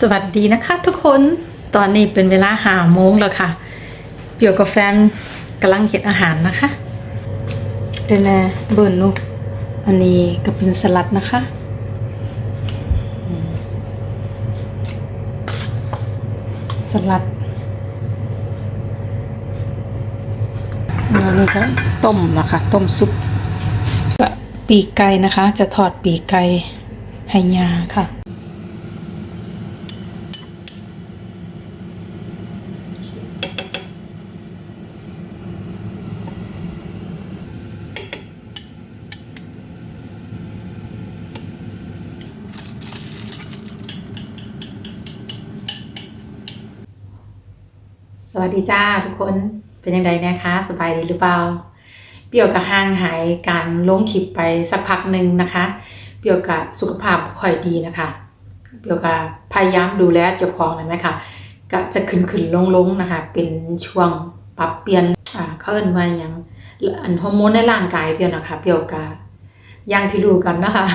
สวัสดีนะคะทุกคนตอนนี้เป็นเวลาหาโมงแล้วค่ะ เปี่ยวกับแฟนกำลังเห็ดอาหารนะคะเดยวนะเบิร์นลูกอันนี้ก็เป็นสลัดนะคะสลัดแล้วนี่ก็ต้มนะคะต้มซุปก็ปีกไก่นะคะ จะทอดปีกไก่ให้ยาค่ะ สวัสดีจ้าทุกคนเป็นยังไงนะคะ สบายดีหรือเปล่าเปี่ยวกับห่างหายการลงคลิปไปสักพักหนึ่งนะคะเปี่ยวกับสุขภาพค่อยดีนะคะเปี่ยวกับพยายามดูแลเจ้าของนะไหมคะก็จะขึ้นขึ้นลงลงนะคะ เป็นช่วงปรับเปลี่ยนอ่าเขาเอิ้นว่าอย่างอันฮอร์โมนในร่างกายเปี่ยวนะคะเปี่ยวกับอย่างที่รู้กันนะคะ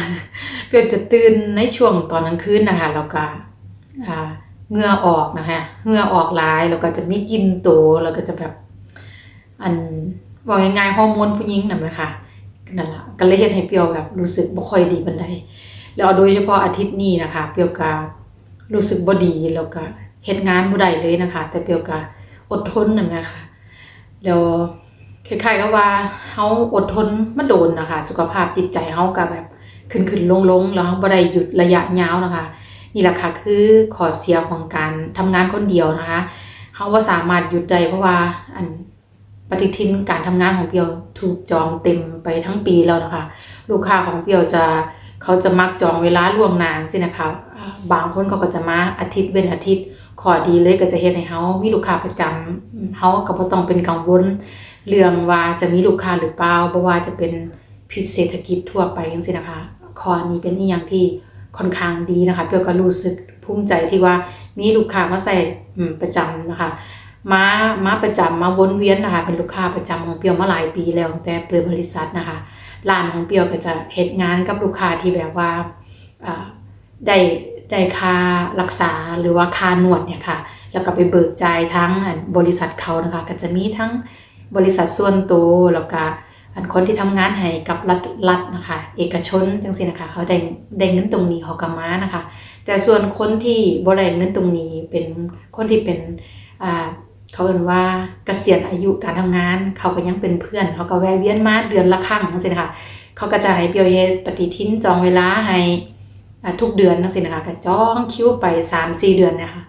เปี่ยวจะตื่นในช่วงตอนกลางคืนนะคะแล้วก็อ่า เหงื่อออกนะคะเหงื่อออกหลายแล้วก็จะไมีกลินตัวแล้วก็จะแบบ อันว่าง่ายๆฮอร์โมนผู้หญิงนั่นแหละคะนั่นแหละก็เลยเฮ็ดให้เปียวแบบรู้สึกบ่ค่อยดีปานใดแล้วโดยเฉพาะอาทิตย์นี้นะคะเปียวก็รู้สึกบ่ดีแล้วก็เฮ็ดงานบ่ได้เลยนะคะ แต่เปียวก็อดทนนั่นแหละคะแล้วคล้ายๆกับว่าเฮาอดทนมาโดนนะคะ สุขภาพจิตใจเฮาก็แบบขึ้นๆลงๆแล้วเฮาบ่ได้หยุดระยะยาวนะคะ นี่แหละค่ะคือขอเสียของการทำงานคนเดียวนะคะเขาว่าสามารถหยุดได้เพราะว่าอันปฏิทินการทำงานของเปียวถูกจองเต็มไปทั้งปีแล้วนะคะ ลูกค้าของเปียวจะเขาจะมักจองเวลาล่วงหนานสินะคะบางคนเขาก็จะมาอาทิตย์เว้นอาทิตย์ขอดีเลยก็จะเฮ็ดให้เฮามีลูกค้าประจำเฮาก็บ่ต้องเป็นกังวลเรื่องว่าจะมีลูกค้าหรือเปล่าบ่ว่าจะเป็นพิษเศรษฐกิจทั่วไปจังซี่นะคะข้อนี้เป็นอีหยังที่ ค่อนข้างดีนะคะเปียวก็รู้สึกภูมิใจที่ว่ามีลูกค้ามาใส่ประจำนะคะมามาประจำมาวนเวียนนะคะเป็นลูกค้าประจำของเปียวมาหลายปีแล้วตั้งแต่เปิดบริษัทนะคะร้านของเปียวก็จะเฮ็ดงานกับลูกค้าที่แบบว่าได้ได้ค่ารักษาหรือว่าค่านวดเนี่ยค่ะ แล้วก็ไปเบิกจ่ายทั้งบริษัทเขานะคะ ก็จะมีทั้งบริษัทส่วนตัวแล้วก็ อันคนที่ทำงานให้กับรัฐรัฐนะคะ เอกชนจังซี่นะคะ เขาได้ได้เงินตรงนี้เขาก็มานะคะ แต่ส่วนคนที่บ่ได้เงินตรงนี้เป็นคนที่เป็นอ่าเขาเรียกว่าเกษียณอายุการทำงาน เขาก็ยังเป็นเพื่อน เขาก็แวะเวียนมาเดือนละครั้งจังซี่นะคะเขาก็จะให้เปียวเฮ็ดปฏิทินจองเวลาให้ทุกเดือนจังซี่นะคะก็จองคิวไป3-4เดือนนะคะ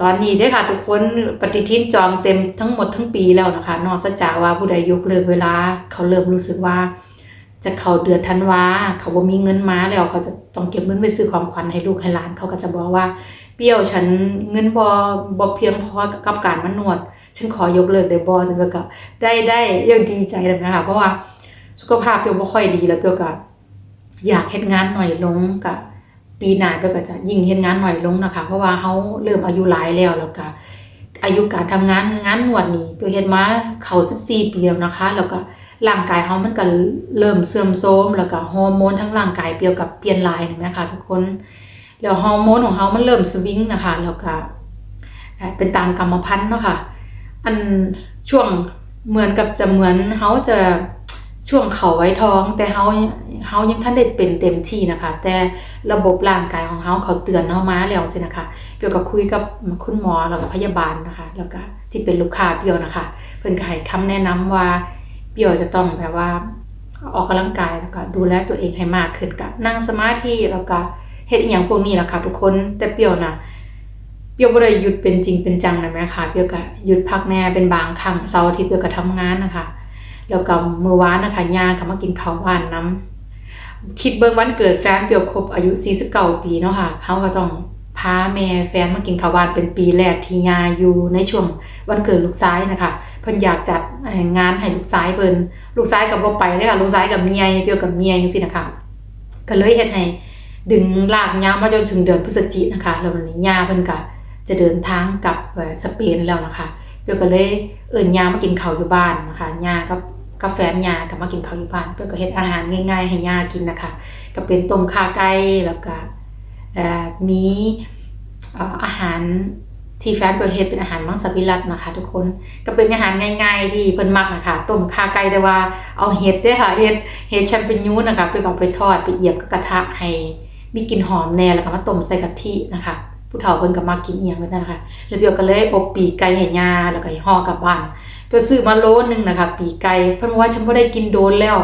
ตอนนี้เด้ค่ะ ทุกคนปฏิทินจองเต็มทั้งหมดทั้งปีแล้วนะคะนอกจากว่าผู้ใดยกเลิกเวลา เขาเริ่มรู้สึกว่า จะเข้าเดือนธันวาเขาบ่มีเงินมาแล้วเขาจะต้องเก็บเงินไปซื้อของขวัญให้ลูกให้หลานเขาก็จะบอกว่าเปรี้ยวฉันเงินบ่บ่เพียงพอกับการมานวด ฉันขอยกเลิกได้บ่จังก็ได้ได้ยังดีใจเลยนะคะเพราะว่าสุขภาพเปรี้ยวบ่ค่อยดีแล้วเปรี้ยวก็อยากเฮ็ดงานหน่อยลงก็ ปีหน้าเปรี้ยวก็จะยิ่งเฮ็ดงานหน่อยลงนะคะ เพราะว่าเฮาเริ่มอายุหลายแล้วแล้วก็อายุการทำงานงานนวดนี่เปรี้ยวเฮ็ดมาเข้า14ปีแล้วนะคะ แล้วก็ร่างกายเฮามันก็เริ่มเสื่อมโทรมแล้วก็ฮอร์โมนทั้งร่างกายเปรี้ยวกับเปลี่ยนลายเห็นไหมคะทุกคนแล้วฮอร์โมนของเขามันเริ่มสวิงนะคะแล้วก็เป็นตามกรรมพันธุ์เนาะค่ะอันช่วงเหมือนกับจะเหมือนเขาจะช่วงเขาไว้ท้อง แต่เขา เขายังท่านได้เป็นเต็มที่นะคะ แต่ระบบร่างกายของเขาเขาเตือนเขามาแล้วสินะคะเปียวกับคุยกับคุณหมอแล้วก็พยาบาลนะคะ แล้วก็ที่เป็นลูกค้าเปียวนะคะ เพิ่นก็ให้คำแนะนำว่าเปียวจะต้องแบบว่าออกกำลังกายแล้วก็ดูแลตัวเองให้มากขึ้นกับนั่งสมาธิแล้วก็เฮ็ดอีหยังพวกนี้ล่ะค่ะทุกคนแต่เปียวน่ะเปียวบ่ได้หยุดเป็นจริงเป็นจังนะแม่ค่ะเปียวก็หยุดพักแน่เป็นบางครั้งเสาร์อาทิตย์เปียวก็ทำงานนะคะแล้วก็มื้อวานนะคะย่าก็มากินข้าวบ้านนํ คิดเบิ่งวันเกิดแฟนเปียวครบอายุ49ปีเนาะค่ะเฮาก็ต้องพาแม่แฟนมากินข้าวบ้านเป็นปีแรกที่ยาอยู่ในช่วงวันเกิดลูกชายนะคะเพิ่นอยากจัดงานให้ลูกชายเพิ่นลูกชายก็บ่ไปเด้ค่ะลูกชายกับเมียเปียวกับเมียจังซี่นะคะก็เลยเฮ็ดให้ดึงลากยาวมาจนถึงเดือนพฤศจิกนะคะแล้ววันนี้ยาเพิ่นก็จะเดินทางกลับสเปนแล้วนะคะเปียวก็เลยเอิ้นยามากินข้าวอยู่บ้านนะคะยากับ กับแฟนย่าก็มากินข้าวอยู่บ้านเปียวก็เฮ็ดอาหารง่ายๆให้ยากินนะคะ ก็เป็นต้มข่าไก่แล้วก็มีอาหารที่แฟนเปิดเฮ็ดเป็นอาหารมังสวิรัตนะคะ ทุกคนก็เป็นอาหารง่าย ๆ ที่เพิ่นมักนะคะต้มข่าไก่แต่ว่าเอาเห็ดด้อค่ะเห็ดเห็ดแชมเปญญูนะคะไปเอาไปทอดไปเอียบกับกระทะให้มีกลิ่นหอมแน่แล้วก็มาต้มใส่กะทินะคะ ผู้เฒ่าเพิ่นก็มักกินเอียงแบบนั้นะคะแล้วเบียวก็เลยอบปีกไก่ให้ยาแล้วก็ให้ห่อกลับบ้านเปียวซื้อมาโลนึงนะคะ ปีกไก่เพิ่นว่าฉันบ่ได้กินโดนแล้ว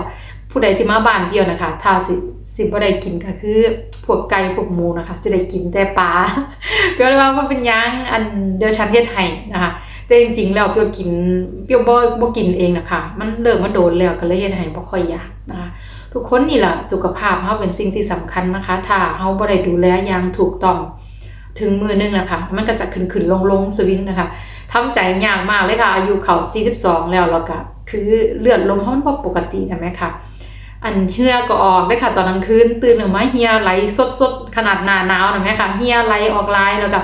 ผู้ใดที่มาบ้านเบียวนะคะถ้าสิสิบ่ได้กินก็คือพวกไก่พวกหมูนะคะสิได้กินแต่ปลาเปียวเลยว่ามันเป็นยังอันเดียวฉันเฮ็ดให้นะคะแต่จริงๆแล้วเปียวกินเปียวบ่บ่กินเองนะคะมันเริ่มมาโดนแล้วก็เลยเฮ็ดให้บ่ค่อยอยากนะคะทุกคนนี่ล่ะสุขภาพเฮาเป็นสิ่งที่สำคัญนะคะ ถ้าเฮาบ่ได้ดูแลอย่างถูกต้อง ถึงมือหนึงนะคะมันก็จะขึ้นๆลงๆสวิงนะคะทำใจยากมากเลยค่ะ อายุเขา42 แล้วแล้วก็คือเลือดลมเฮามันปกตินะแม่ค่ะ อันเหือก็ออกเลยค่ะ ตอนกลางคืนตื่นออกมาเหียไหลสดๆขนาดหนาหนาวนะแม่ค่ะเหียไหลออกลายแล้วก็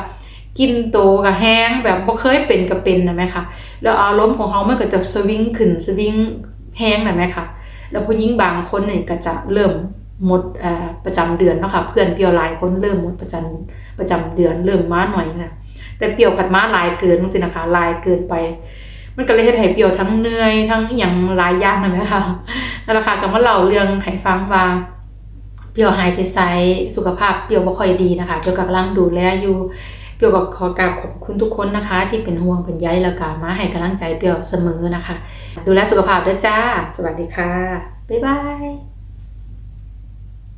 กินโตก็แห้งแบบบ่เคยเป็นก็เป็นนะแม่ค่ะแล้วอารมณ์ของเฮามันก็จะสวิงขึ้นสวิงแห้งนะแม่ค่ะ แล้วผู้หญิงบางคนเนี่ยก็จะเริ่ม หมดประจำเดือนเนาะค่ะเพื่อนเปียวหลายคนเริ่มหมดประจำประจำเดือนเริ่มม้าหน่อยนะแต่เปียวกัดม้าลายเกินจังซี่นะคะลายเกินไป มันก็เลยเฮ็ดให้เปียวทั้งเหนื่อยทั้งอย่างลายยางนั่นแหละค่ะนั่นแหละค่ะก็มาเล่าเรื่องให้ฟังว่าเปียวหายไปไสสุขภาพเปียวบ่ค่อยดีนะคะเปียวก็กำลังดูแลอยู่เปียวก็ขอกราบขอบคุณทุกคนนะคะ ที่เป็นห่วงเป็นใยแล้วก็มาให้กำลังใจเปียวเสมอนะคะ ดูแลสุขภาพด้วยจ้า สวัสดีค่ะบ๊ายบาย